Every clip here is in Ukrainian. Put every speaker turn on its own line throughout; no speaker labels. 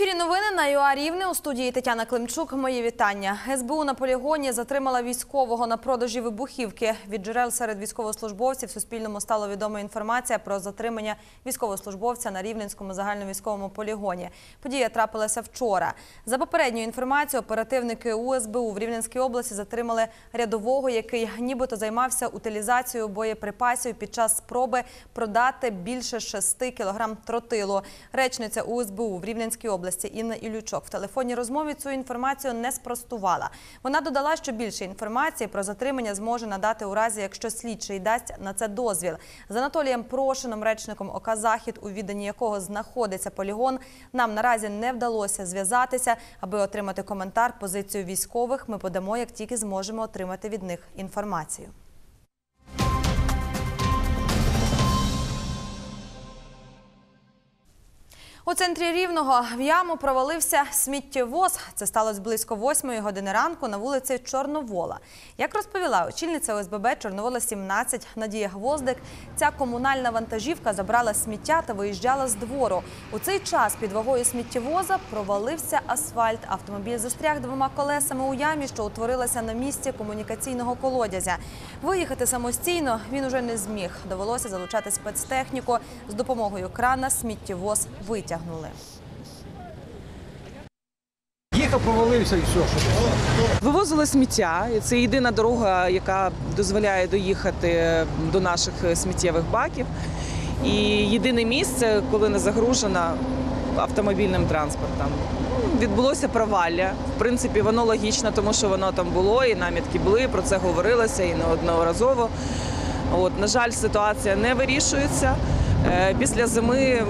Ефірі новини на ЮА Рівне у студії Тетяна Климчук. Мої вітання. СБУ на полігоні затримала військового на продажі вибухівки. Від джерел серед військовослужбовців Суспільному стало відома інформація про затримання військовослужбовця на Рівненському загальновійськовому полігоні. Подія трапилася вчора. За попередньою інформацією, оперативники УСБУ в Рівненській області затримали рядового, який нібито займався утилізацією боєприпасів під час спроби продати більше 6 кілограм тротилу. Речниця УСБУ в Рівненській області Інна Ілючок в телефонній розмові цю інформацію не спростувала. Вона додала, що більше інформації про затримання зможе надати у разі, якщо слідчий дасть на це дозвіл. З Анатолієм Прошином, речником ОК Захід, у відданні якого знаходиться полігон, нам наразі не вдалося зв'язатися, аби отримати коментар, позицію військових. Ми подамо, як тільки зможемо отримати від них інформацію. У центрі Рівного в яму провалився сміттєвоз. Це сталося близько 8 години ранку на вулиці Чорновола. Як розповіла очільниця ОСББ Чорновола 17 Надія Гвоздик, ця комунальна вантажівка забрала сміття та виїжджала з двору. У цей час під вагою сміттєвоза провалився асфальт. Автомобіль застряг двома колесами у ямі, що утворилася на місці комунікаційного колодязя. Виїхати самостійно він уже не зміг. Довелося залучати спецтехніку. З допомогою крана сміттєвоз витягнули.
Їхав, провалився і все.
Вивозили сміття. Це єдина дорога, яка дозволяє доїхати до наших сміттєвих баків. І єдине місце, коли не загружена автомобільним транспортом. Відбулося провалля. В принципі, воно логічно, тому що воно там було, і намітки були, про це говорилося і неодноразово. От, на жаль, ситуація не вирішується. Е, Після зими,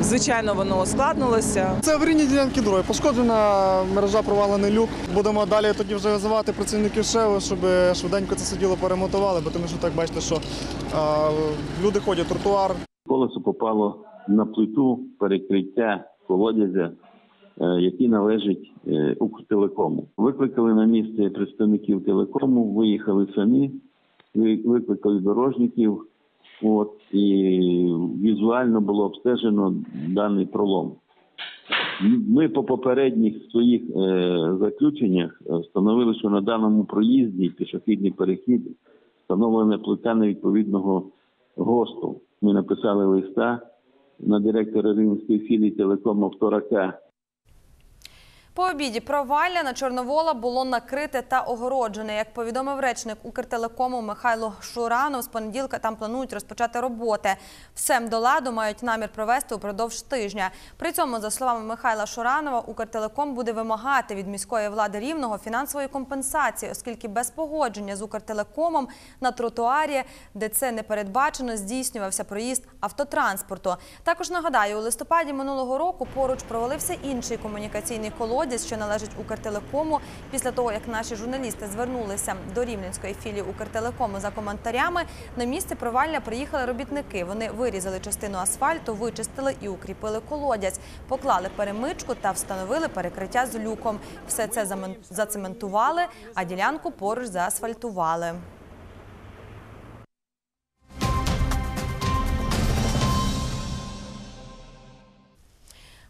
звичайно, воно ускладнилося.
Це аварійні ділянки дороги. Пошкоджена мережа провалений люк. Будемо далі тоді вже визивати працівників ШЕВу, щоб швиденько це все діло перемотували, бо тому що так бачите, що а, люди ходять тротуар,
Колесо попало на плиту перекриття колодязя, е, який належить е, Укртелекому. Викликали на місце представників телекому, виїхали самі, ви- викликали дорожників. От і візуально було обстежено даний пролом. Ми по попередніх своїх е, заключеннях е, встановили, що на даному проїзді пішохідний перехід встановлена плита невідповідного ГОСТу. Ми написали листа на директора Рівненської філії телекому Авторака
По обіді провалля на Чорновола було накрите та огороджене. Як повідомив речник Укртелекому Михайло Шуранов, з понеділка там планують розпочати роботи. Всем до ладу мають намір провести упродовж тижня. При цьому, за словами Михайла Шуранова, Укртелеком буде вимагати від міської влади рівного фінансової компенсації, оскільки без погодження з Укртелекомом на тротуарі, де це не передбачено, здійснювався проїзд автотранспорту. Також нагадаю, у листопаді минулого року поруч провалився інший комунікаційний колодязь, що належить Укртелекому. Після того, як наші журналісти звернулися до рівненської філії Укртелекому за коментарями, на місце провалля приїхали робітники. Вони вирізали частину асфальту, вичистили і укріпили колодязь, поклали перемичку та встановили перекриття з люком. Все це зацементували, а ділянку поруч заасфальтували.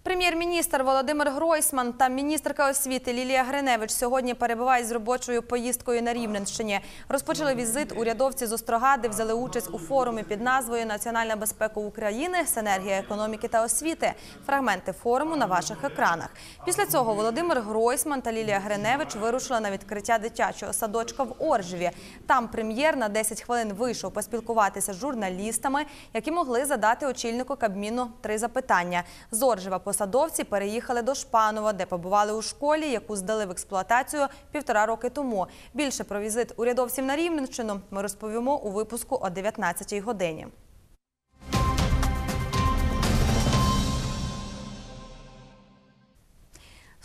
Прем'єр-міністр Володимир Гройсман та міністерка освіти Лілія Гриневич сьогодні перебувають з робочою поїздкою на Рівненщині. Розпочали візит урядовці з Острогади, взяли участь у форумі під назвою Національна безпека України, синергія економіки та освіти. Фрагменти форуму на ваших екранах. Після цього Володимир Гройсман та Лілія Гриневич вирушили на відкриття дитячого садочка в Оржеві. Там прем'єр на 10 хвилин вийшов поспілкуватися з журналістами, які могли задати очільнику Кабміну три запитання. З Оржева посадовці переїхали до Шпанова, де побували у школі, яку здали в експлуатацію півтора роки тому. Більше про візит урядовців на Рівненщину ми розповімо у випуску о 19 годині.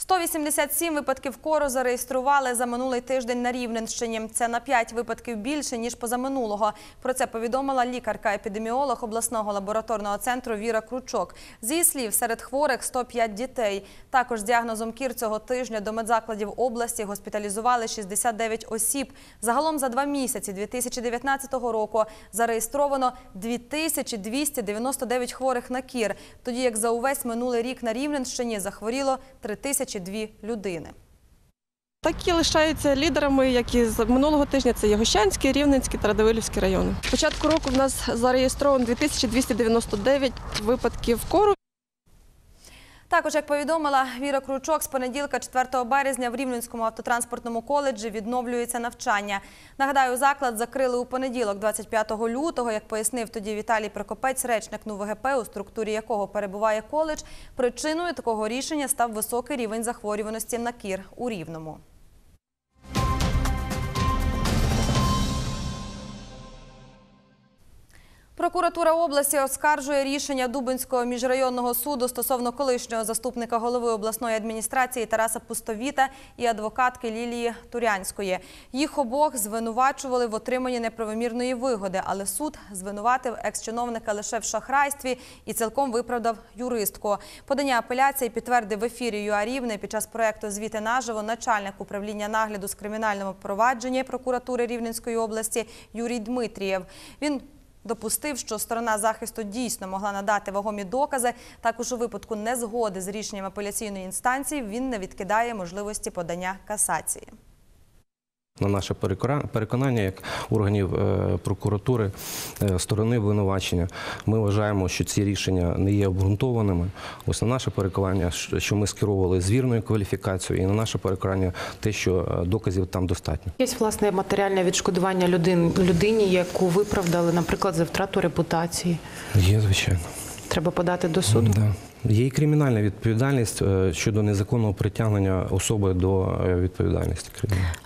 187 випадків кору зареєстрували за минулий тиждень на Рівненщині. Це на 5 випадків більше, ніж позаминулого. Про це повідомила лікарка-епідеміолог обласного лабораторного центру Віра Кручок. З її слів, серед хворих 105 дітей. Також з діагнозом кір цього тижня до медзакладів області госпіталізували 69 осіб. Загалом за два місяці 2019 року зареєстровано 2299 хворих на кір, тоді як за увесь минулий рік на Рівненщині захворіло 3002 людини.
Такі лишаються лідерами, як і з минулого тижня. Це Ягощанський, Рівненський та Радивилівський райони. Спочатку початку року в нас зареєстровано 2299 випадків кору.
Також, як повідомила Віра Кручок, з понеділка 4 березня в Рівненському автотранспортному коледжі відновлюється навчання. Нагадаю, заклад закрили у понеділок, 25 лютого. Як пояснив тоді Віталій Прокопець, речник НУВГП, у структурі якого перебуває коледж, причиною такого рішення став високий рівень захворюваності на кір у Рівному. Прокуратура області оскаржує рішення Дубинського міжрайонного суду стосовно колишнього заступника голови обласної адміністрації Тараса Пустовіта і адвокатки Лілії Турянської. Їх обох звинувачували в отриманні неправомірної вигоди, але суд звинуватив екс-чиновника лише в шахрайстві і цілком виправдав юристку. Подання апеляції підтвердив в ефірі ЮА Рівне під час проекту «Звіти наживо» начальник управління нагляду з кримінального провадження прокуратури Рівненської області Юрій Дмитрієв. Він Допустив, що сторона захисту дійсно могла надати вагомі докази. Також у випадку незгоди з рішенням апеляційної інстанції він не відкидає можливості подання касації.
На наше переконання, як органів е, прокуратури, е, сторони обвинувачення, ми вважаємо, що ці рішення не є обґрунтованими. Ось на наше переконання, що ми скеровували з вірною кваліфікацією, і на наше переконання, те, що е, доказів там достатньо.
Є власне матеріальне відшкодування людин, людині, яку виправдали, наприклад, за втрату репутації.
Є, звичайно.
Треба подати до суду.
Да. Є і кримінальна відповідальність е, щодо незаконного притягнення особи до е, відповідальності.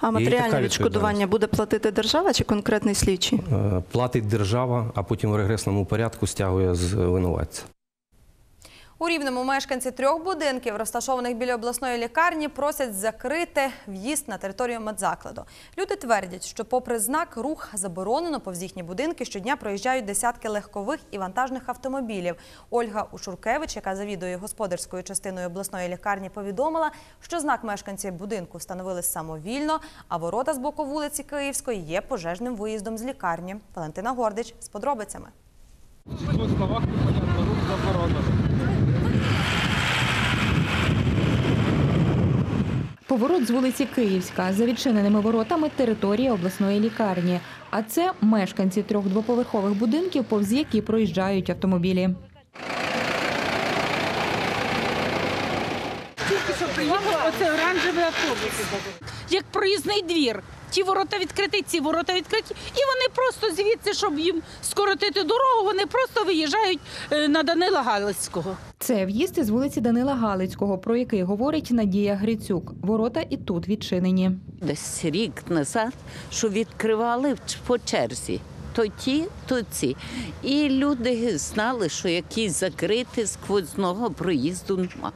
А матеріальне відшкодування буде платити держава чи конкретний слідчий?
Е, Платить держава, а потім в регресному порядку стягує з винуватця.
У Рівному мешканці трьох будинків, розташованих біля обласної лікарні, просять закрити в'їзд на територію медзакладу. Люди твердять, що попри знак рух заборонено, повз їхні будинки щодня проїжджають десятки легкових і вантажних автомобілів. Ольга Ушуркевич, яка завідує господарською частиною обласної лікарні, повідомила, що знак мешканці будинку встановили самовільно, а ворота з боку вулиці Київської є пожежним виїздом з лікарні. Валентина Гордич з подробицями.
Поворот з вулиці Київська за відчиненими воротами території обласної лікарні. А це мешканці трьох двоповерхових будинків, повз які проїжджають автомобілі.
Тільки Оце оранжевий автобус. Як проїзний двір. Ті ворота відкриті, ці ворота відкриті. І вони просто звідси, щоб їм скоротити дорогу, вони просто виїжджають е, на Данила Галицького.
Це в'їзд із вулиці Данила Галицького, про який говорить Надія Грицюк. Ворота і тут відчинені.
Десь рік назад, що відкривали в- по черзі. То ті, то ці. І люди знали, що якийсь закритий сквозного проїзду нема.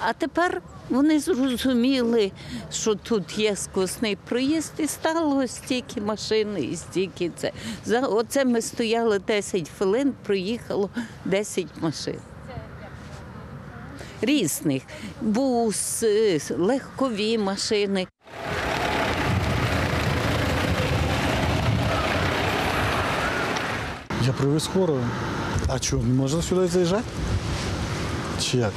А тепер вони зрозуміли, що тут є сквозний проїзд, і стало стільки машин, і стільки це. За оце ми стояли 10 хвилин, проїхало 10 машин. Різних бус, легкові машини.
Я привез хворого. А що, не можна сюди заїжджати? Чи як?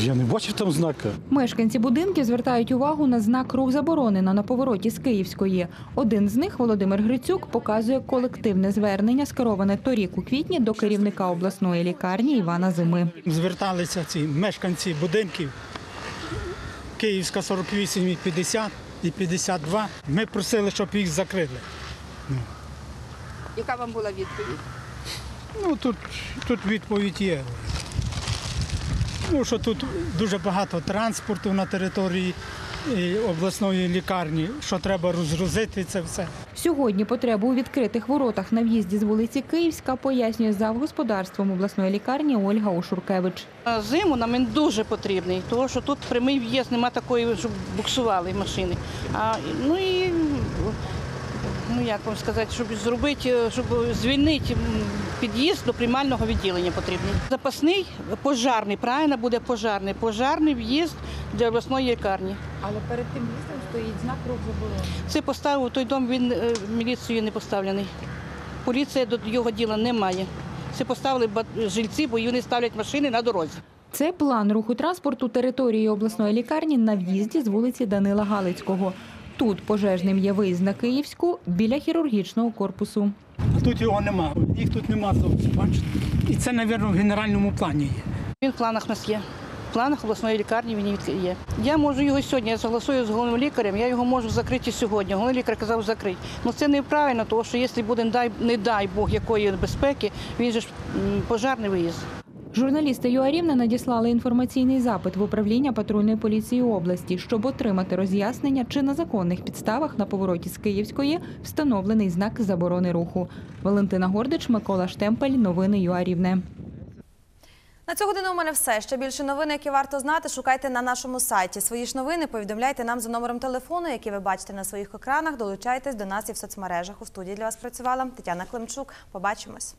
Я не бачив там знака.
Мешканці будинків звертають увагу на знак рух заборонено на повороті з Київської. Один з них, Володимир Грицюк, показує колективне звернення, скероване торік у квітні до керівника обласної лікарні Івана Зими.
Зверталися ці мешканці будинків Київська 48 і 50 і 52. Ми просили, щоб їх закрили.
Яка вам була відповідь?
Ну тут, тут відповідь є. Ну, що тут дуже багато транспорту на території обласної лікарні, що треба розгрузити це все.
Сьогодні потребу у відкритих воротах на в'їзді з вулиці Київська пояснює завгосподарством обласної лікарні Ольга Ошуркевич.
Зиму нам він дуже потрібний, тому що тут прямий в'їзд, немає такої, щоб буксували машини. А, ну і ну як вам сказати, щоб зробити, щоб звільнити під'їзд до приймального відділення потрібний. Запасний пожарний, правильно буде пожарний, пожарний в'їзд для обласної лікарні.
Але перед тим в'їздом стоїть знак рух заборони.
Це поставив той дом, він е, міліцією не поставлений. Поліція до його діла не має. Це поставили ба- жильці, бо вони ставлять машини на дорозі.
Це план руху транспорту території обласної лікарні на в'їзді з вулиці Данила Галицького. Тут пожежним є виїзд на Київську біля хірургічного корпусу.
А тут його нема. Їх тут нема зовсім. Бачите? І це, мабуть, в генеральному плані є.
Він в планах у нас є. В планах обласної лікарні він є. Я можу його сьогодні, я согласую з головним лікарем, я його можу закрити сьогодні. Головний лікар казав закрити. Ну це неправильно, тому що якщо буде, не дай, Бог, якої безпеки, він же ж пожарний виїзд.
Журналісти ЮАРівна надіслали інформаційний запит в управління патрульної поліції області, щоб отримати роз'яснення, чи на законних підставах на повороті з Київської встановлений знак заборони руху. Валентина Гордич, Микола Штемпель. Новини ЮАРівне.
На цю годину у мене все. Ще більше новин, які варто знати, шукайте на нашому сайті. Свої ж новини повідомляйте нам за номером телефону, який ви бачите на своїх екранах. Долучайтесь до нас і в соцмережах. У студії для вас працювала Тетяна Климчук. Побачимось.